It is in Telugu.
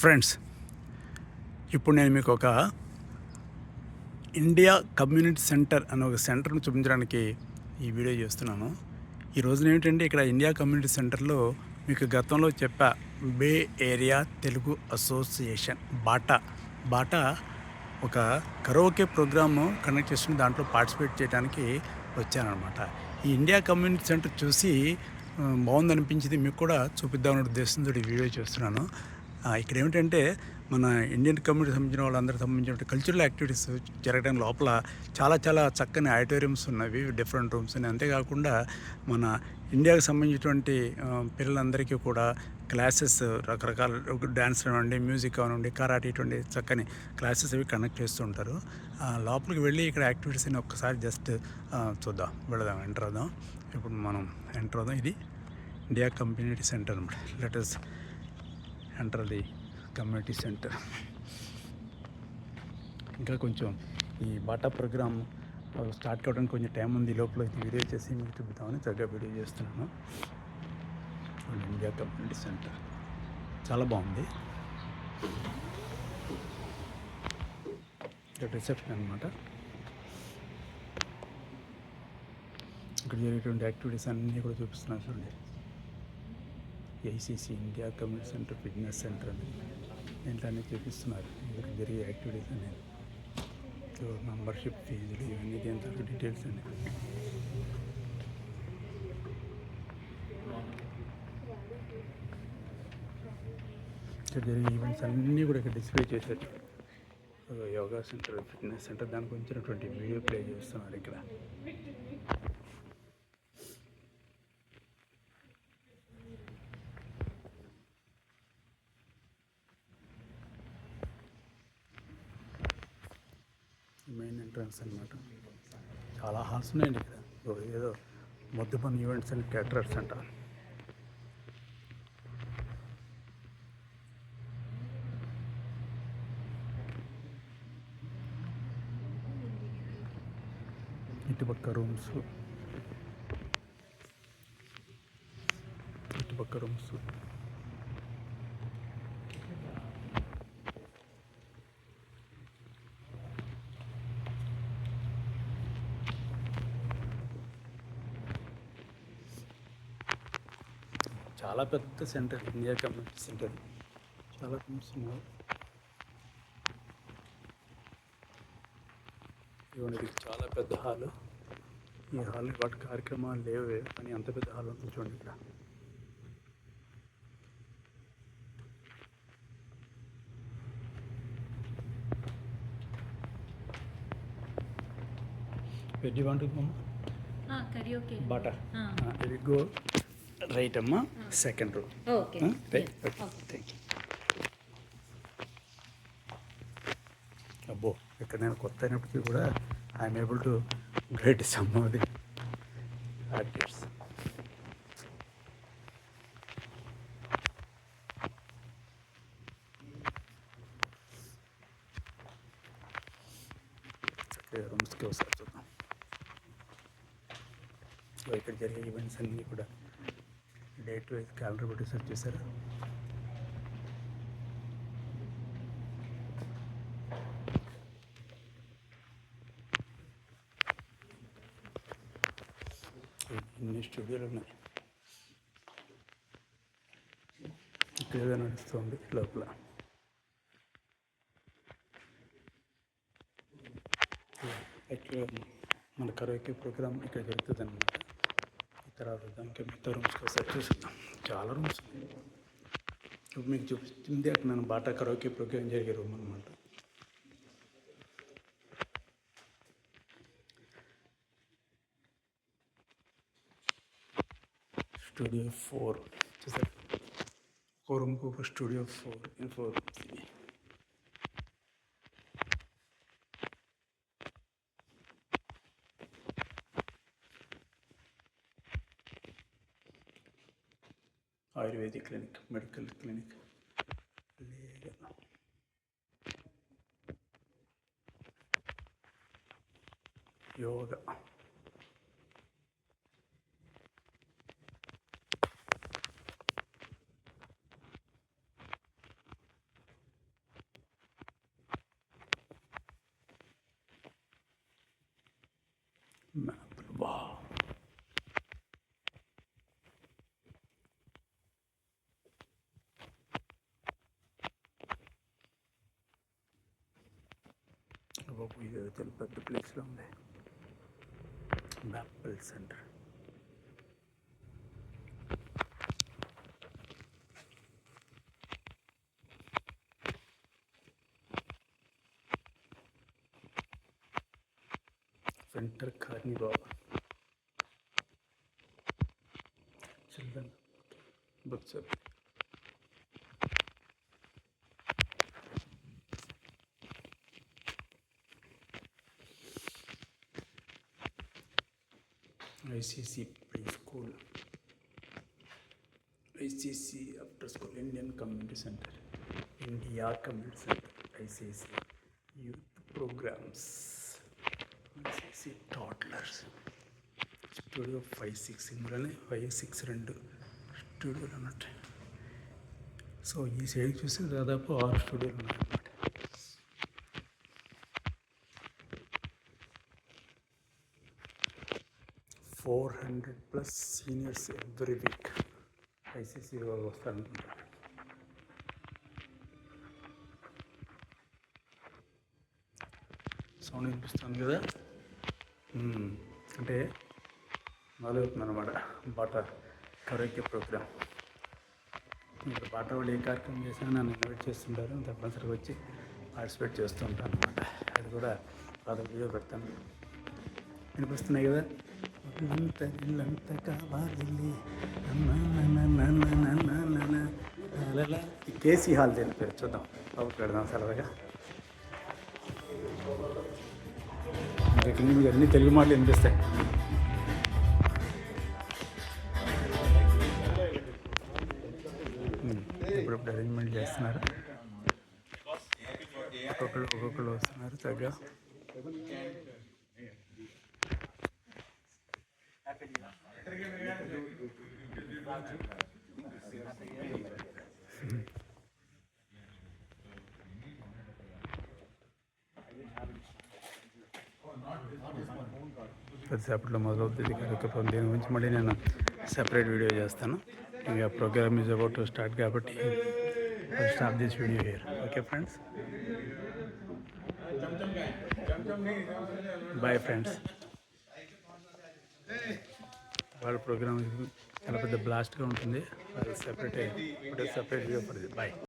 ఫ్రెండ్స్ ఇప్పుడు నేను మీకు ఒక ఇండియా కమ్యూనిటీ సెంటర్ అనే ఒక సెంటర్ను చూపించడానికి ఈ వీడియో చేస్తున్నాను. ఈ రోజున ఏమిటంటే ఇక్కడ ఇండియా కమ్యూనిటీ సెంటర్లో మీకు గతంలో చెప్పా bay area Telugu association BATA. BATA ఒక కరోకే ప్రోగ్రాము కండక్ట్ చేస్తున్న దాంట్లో పార్టిసిపేట్ చేయడానికి వచ్చానమాట ఈ ఇండియా కమ్యూనిటీ సెంటర్ చూసి బాగుందనిపించింది. మీకు కూడా చూపిద్దామనే ఉద్దేశంతో ఈ వీడియో చేస్తున్నాను. ఇక్కడ ఏమిటంటే మన ఇండియన్ కమ్యూనిటీ సంబంధించిన వాళ్ళందరికీ సంబంధించిన కల్చరల్ యాక్టివిటీస్ జరగడం లోపల చాలా చాలా చక్కని ఆడిటోరియంస్ ఉన్నవి డిఫరెంట్ రూమ్స్ ఉన్నాయి అంతేకాకుండా మన ఇండియాకి సంబంధించినటువంటి పిల్లలందరికీ కూడా క్లాసెస్ రకరకాల డ్యాన్స్ కానివ్వండి మ్యూజిక్ కానివ్వండి కరాటే ఇటువంటి చక్కని క్లాసెస్ అవి కండక్ట్ చేస్తూ ఉంటారు. లోపలికి వెళ్ళి ఇక్కడ యాక్టివిటీస్ అని ఒక్కసారి జస్ట్ చూద్దాం వెళదాం ఎంటర్ అవుదాం. ఇప్పుడు మనం ఎంటర్ అవుదాం. ఇది ఇండియా కమ్యూనిటీ సెంటర్ అనమాట letters enter the community centre. ఇంకా కొంచెం ఈ బాటా ప్రోగ్రామ్ స్టార్ట్ కావడానికి కొంచెం టైం ఉంది లోపల ఇది వీడియో చేసి మీకు చూపుతామని చక్కగా వీడియో చేస్తున్నాను. India community centre. చాలా బాగుంది. రిసెప్షన్ అనమాట ఇక్కడ జరిగేటువంటి యాక్టివిటీస్ అన్నీ కూడా చూపిస్తున్నాను చూడండి. ACC India community centre fitness centre అని దీంట్లో చూపిస్తున్నారు. ఇక్కడ జరిగే యాక్టివిటీస్ అనేది సో మెంబర్షిప్ ఫీజులు ఇవన్నీ దీంతో డీటెయిల్స్ అండి ఇక్కడ జరిగే ఈవెంట్స్ అన్నీ కూడా ఇక్కడ డిస్ప్లే చేశారు. యోగా సెంటర్ ఫిట్నెస్ సెంటర్ దానికి వచ్చినటువంటి వీడియో ప్లే చేస్తున్నారు ఇక్కడ. ఎంట్రన్స్ అనమాట చాలా హాల్స్ ఉన్నాయండి ఇక్కడ. ఓ ఏదో మద్యపన్ ఈవెంట్స్ అండ్ క్యాటరర్స్ అంట ఇటుపక్క రూమ్స్ ఇటుపక్క రూమ్స్ చాలా పెద్ద సెంటర్ ఇండియా కమ్యూనిటీ సెంటర్. చాలా ఇవ్వండి. ఇది చాలా పెద్ద హాల్. ఈ హాల్ వాటి కార్యక్రమాలు లేవే కానీ అంత పెద్ద హాల్ ఉంటుంది చూడండి ఇక్కడ. వెజ్ మమ్మ కరియోకే బాటా ఇది గో రైట్ అమ్మా second row okay. Right thank you అబ్బో ఇక్కడ నేను కొత్త అయినప్పటికీ కూడా I'm able to great some of the actives రూమ్స్కి ఒకసారి చూద్దాం. ఇక్కడ జరిగే ఈవెంట్స్ అన్నీ కూడా డేట్ వైజ్ క్యాలెండర్ పెట్టి సెర్చ్ చేశారు. ఇన్ని స్టూడియోలు ఉన్నాయి. ఇక్కడ నడుస్తుంది లోపల. యాక్చువల్గా మన కరోకే ప్రోగ్రామ్ ఇక్కడ జరుగుతుంది అనమాట ఈ తర్వాత దానికి మిగతా రూమ్స్ ఒకసారి చూసిద్దాం చాలా రూమ్స్ ఉన్నాయి ఇప్పుడు మీకు చూపిస్తుంది అక్కడ నేను బాటా కరోకే ప్రోగ్రామ్ జరిగే రూమ్ అనమాట స్టూడియో ఫోర్ చూసారు ఒక రూమ్కి ఒక studio four in four ayurvedic ayurvedic clinic medical clinic yoga బాబు ఇది చాలా పెద్ద ప్లేస్లో ఉంది బ్యాపిల్ సెంటర్ సెంటర్ కార్ని బాబా children books ICC preschool ICC after school Indian community centre India community centre ICC youth programmes ICC toddlers studio five six ఇందులోనే ఫైవ్ సిక్స్ రెండు స్టూడియోలు ఉన్నట్టు సో ఈ సైడ్ చూస్తే దాదాపు ఆరు స్టూడియోలు ఉన్నాయన్నమాట four hundred plus seniors every week. ICC వాళ్ళు వస్తారనుకుంటా సౌండ్ వినిపిస్తుంది కదా? అంటే మొదలవుతుంది అనమాట బాటా కరోకే ప్రోగ్రామ్. ఇక్కడ బాటా వాళ్ళు ఏ కార్యక్రమం చేసినా నన్ను ఇన్వైట్ చేస్తుంటారు. తప్పనిసరిగా వచ్చి పార్టిసిపేట్ చేస్తూ ఉంటాను అనమాట అది కూడా అదొక వీడియో పెడతాను. వినిపిస్తున్నాయి కదా? ఇల్లంత ఇల్లంత కావాలి కేసీ హాల్ దేని పేరు? చూద్దాం. అవుట్ పెడదాం సరదాగా. ఇక్కడ మీకు అన్ని తెలుగు మాటలు వినిపిస్తాయి. ఇప్పుడప్పుడు అరేంజ్మెంట్ చేస్తున్నారు? ఒక్కొక్కరు ఒక్కొక్కరు వస్తున్నారు తగ్గ కొద్దిసేపట్లో మొదలవుతుంది కార్యక్రమం. దీని గురించి మళ్ళీ నేను సెపరేట్ వీడియో చేస్తాను. ఇంకా programme is about to start కాబట్టి stop this video here okay friends bye friends వాళ్ళ ప్రోగ్రామ్ చాలా పెద్ద బ్లాస్ట్గా ఉంటుంది. అది సెపరేట్ సెపరేట్ వీడియో పడుతుంది. బాయ్